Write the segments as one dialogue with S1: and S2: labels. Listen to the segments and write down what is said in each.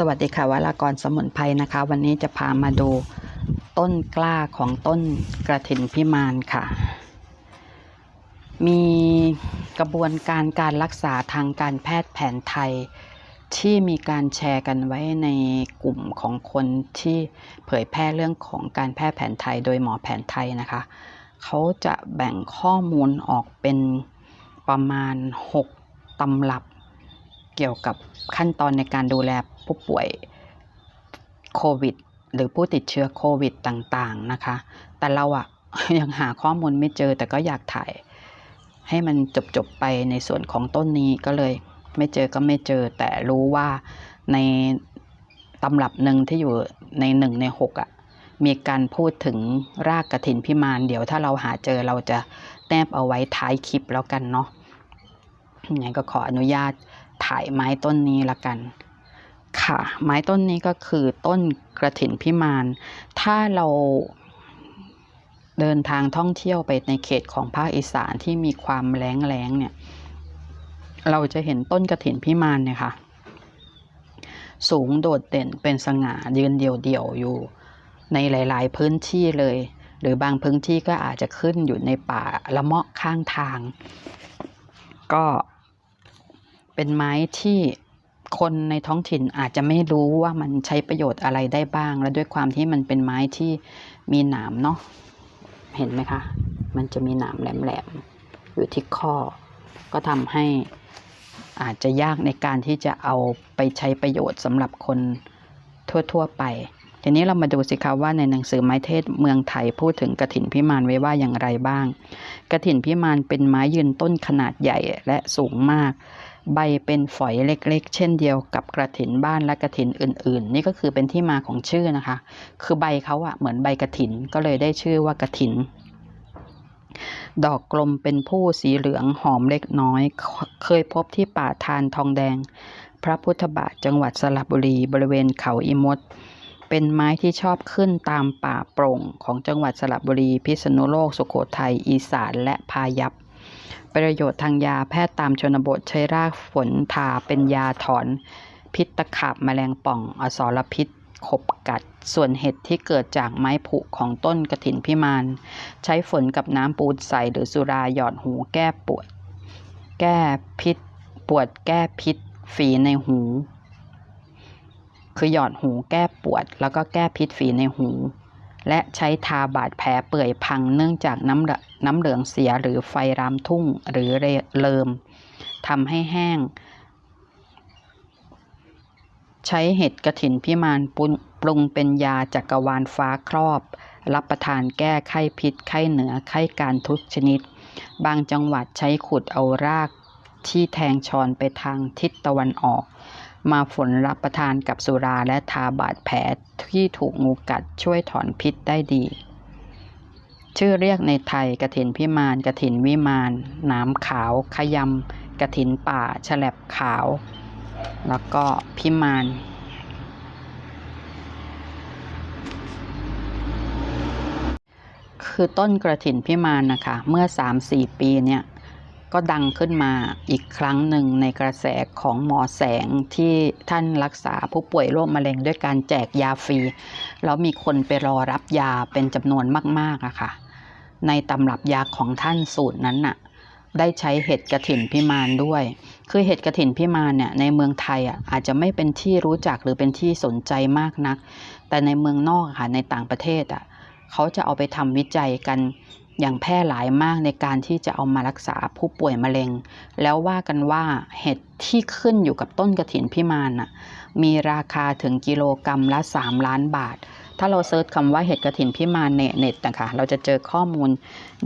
S1: สวัสดีค่ะวรากรสมุนไพรนะคะ วันนี้จะพามาดูต้นกล้าของต้นกระถินพิมานค่ะ มีกระบวนการการรักษาทางการแพทย์แผนไทย ที่มีการแชร์กันไว้ในกลุ่มของคนที่เผยแพร่เรื่องของการแพทย์แผนไทยโดยหมอแผนไทยนะคะ เขาจะแบ่งข้อมูลออกเป็นประมาณ 6ตำรับ เกี่ยวกับขั้นตอนในการดูแลผู้ป่วยโควิด หรือผู้ติดเชื้อโควิดต่างๆนะคะ แต่เราอะยังหาข้อมูลไม่เจอแต่ก็อยากถ่าย ให้มันจบๆไปในส่วนของต้นนี้ก็เลย ไม่เจอก็ไม่เจอ แต่รู้ว่าในตำรับหนึ่งที่อยู่ในหนึ่งในหกอะมีการพูดถึงรากกระถินพิมานเดี๋ยวถ้าเราหาเจอเราจะแนบเอาไว้ท้ายคลิปแล้วกันเนาะยังไงก็ขออนุญาต ถ่ายไม้ต้นนี้ละกัน ค่ะ ไม้ต้นนี้ก็คือต้นกระถินพิมาน ถ้าเราเดินทางท่องเที่ยวไปในเขตของภาคอีสานที่มีความแล้งแล้งเนี่ย เราจะเห็นต้นกระถินพิมานเนี่ยค่ะ สูงโดดเด่นเป็นสง่ายืนเดี่ยวๆอยู่ในหลาย ๆ พื้นที่เลย หรือบางพื้นที่ก็อาจจะขึ้นอยู่ในป่าละเมาะข้างทาง ก็ เป็นไม้ที่คนในท้องถิ่นอาจจะไม่รู้ว่ามันใช้ประโยชน์อะไรได้บ้าง และด้วยความที่มันเป็นไม้ที่มีหนามเนาะเห็นไหมคะ มันจะมีหนามแหลมๆอยู่ที่ข้อ ก็ทำให้อาจจะยากในการที่จะเอาไปใช้ประโยชน์สำหรับคนทั่วๆไป ทีนี้เรามาดูสิคะว่าในหนังสือไม้เทศเมืองไทยพูดถึงกระถินพิมานไว้ว่าอย่างไรบ้าง กระถินพิมานเป็นไม้ยืนต้นขนาดใหญ่และสูงมาก ใบเป็นฝอยเล็กๆ เช่นเดียวกับกระถินบ้านและกระถินอื่น ๆ นี่ก็คือเป็นที่มาของชื่อนะคะ คือใบเขาอะเหมือนใบกระถินก็เลยได้ชื่อว่ากระถิน ดอกกลมเป็นผู้สีเหลืองหอมเล็กน้อย เคยพบที่ป่าทานทองแดง พระพุทธบาทจังหวัดสระบุรีบริเวณเขาอิมดเป็นไม้ที่ชอบขึ้นตามป่าโปร่งของจังหวัดสระบุรี พิษณุโลก สุโขทัย อีสาน และพายัพ ประโยชน์ทางยาแพทย์ตามชนบทใช้รากฝนทาเป็นยาถอน พิษตะขาบแมลงป่องอสรพิษขบกัด ส่วนเห็ดที่เกิดจากไม้ผุของต้นกระถินพิมาน ใช้ฝนกับน้ำปูนใสหรือสุราหยอดหูแก้ปวด แก้พิษ ปวดแก้พิษ ฝีในหู คือหยอดหูแก้ปวด แล้วก็แก้พิษฝีในหู และใช้ทาบาดแผลเปื่อยพังเนื่องจากน้ำเหลน้ำเหลืองเสียหรือไฟรามทุ่งหรือเลิมทำให้แห้ง ใช้เห็ดกระถินพิมานปรุงปรุงเป็นยาจักรวาลฟ้าครอบ รับประทานแก้ไข้พิษ ไข้เหนือ ไข้การทุกชนิด บางจังหวัดใช้ขุดเอารากที่แทงชอนไปทางทิศตะวันออก มาฝนรับประทานกับสุราและทาบาดแผลที่ถูกงูกัดช่วยถอนพิษได้ดี ชื่อเรียกในไทยกระถินพิมานกระถินวิมานน้ำขาวขยำกระถินป่าฉลับขาว แล้วก็พิมานคือต้นกระถินพิมานนะคะ เมื่อ 3-4 ปีเนี่ย ก็ดังขึ้นมาอีกครั้งหนึ่งในกระแสของหมอแสงที่ท่านรักษาผู้ป่วยโรคมะเร็งด้วยการแจกยาฟรี แล้วมีคนไปรอรับยาเป็นจำนวนมากๆอะค่ะ ในตำรับยาของท่านสูตรนั้นน่ะได้ใช้เห็ดกระถินพิมานด้วย คือเห็ดกระถินพิมานเนี่ยในเมืองไทยอะอาจจะไม่เป็นที่รู้จักหรือเป็นที่สนใจมากนัก แต่ในเมืองนอกค่ะในต่างประเทศอะเขาจะเอาไปทำวิจัยกัน อย่างแพร่หลายมากในการที่จะเอามารักษาผู้ป่วยมะเร็ง แล้วว่ากันว่าเห็ดที่ขึ้นอยู่กับต้นกระถินพิมานน่ะมีราคาถึงกิโลกรรัมละ 3 ล้านบาท ถ้าเราเซิร์ชคำว่าเห็ดกระถินพิมานในเน็ตนะคะ เราจะเจอข้อมูล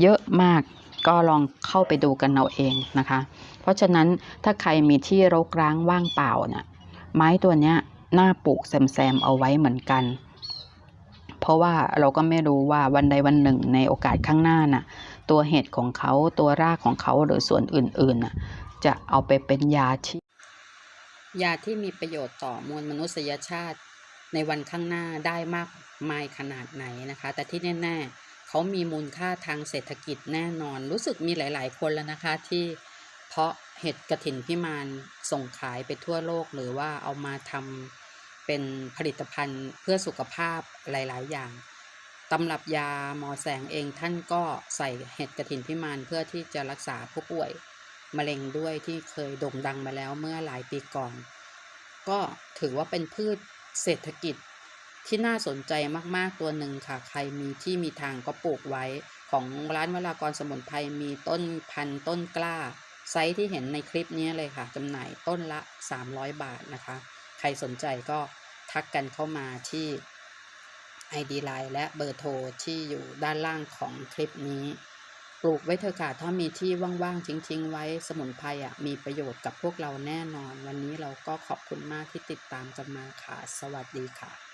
S1: เยอะมากก็ลองเข้าไปดูกันเอาเองนะคะ เพราะฉะนั้นถ้าใครมีที่รกร้างว่างเปล่าเนี่ยไม้ตัวเนี้ยน่าปลูกแซมๆเอาไว้เหมือนกัน เพราะว่าเราก็ไม่รู้ว่าวันใดวันหนึ่งในโอกาสข้างหน้าน่ะ ตัวเห็ดของเขาตัวรากของเขาหรือส่วนอื่นๆน่ะ จะเอาไปเป็นยาที่ยาที่มีประโยชน์ต่อมวลมนุษยชาติ ในวันข้างหน้าได้มากมายขนาดไหนนะคะ แต่ที่แน่ๆเขามีมูลค่าทางเศรษฐกิจแน่นอน รู้สึกมีหลาย ๆ คนแล้วนะคะที่เพาะเห็ดกระถินพิมานส่งขายไปทั่วโลกหรือว่าเอามาท เป็นผลิตภัณฑ์เพื่อสุขภาพหลาย ๆ อย่างตำรับยาหมอแสงเองท่านก็ใส่เห็ดกระถินพิมานเพื่อที่จะรักษาผู้ป่วยมะเร็งด้วยที่เคยโด่งดังมาแล้วเมื่อหลายปีก่อน ก็ถือว่าเป็นพืชเศรษฐกิจที่น่าสนใจมากๆตัวหนึ่งค่ะ ใครมีที่มีทางก็ปลูกไว้ ของร้านวรากรสมุนไพรมีต้นพันต้นกล้า ไซส์ที่เห็นในคลิปนี้เลยค่ะจำหน่ายต้นละ 300 บาทนะคะ ครสนใจก็ทักกันเข้ามาที่ ID Line และเบอร์โทรที่อยู่ด้านล่างของคลิปนี้ ปลูกไว้เถอะค่ะถ้ามีที่ว่างๆทิ้งๆไว้สมุนไพรอะมีประโยชน์กับพวกเราแน่นอน วันนี้เราก็ขอบคุณมากที่ติดตามกันมาค่ะ สวัสดีค่ะ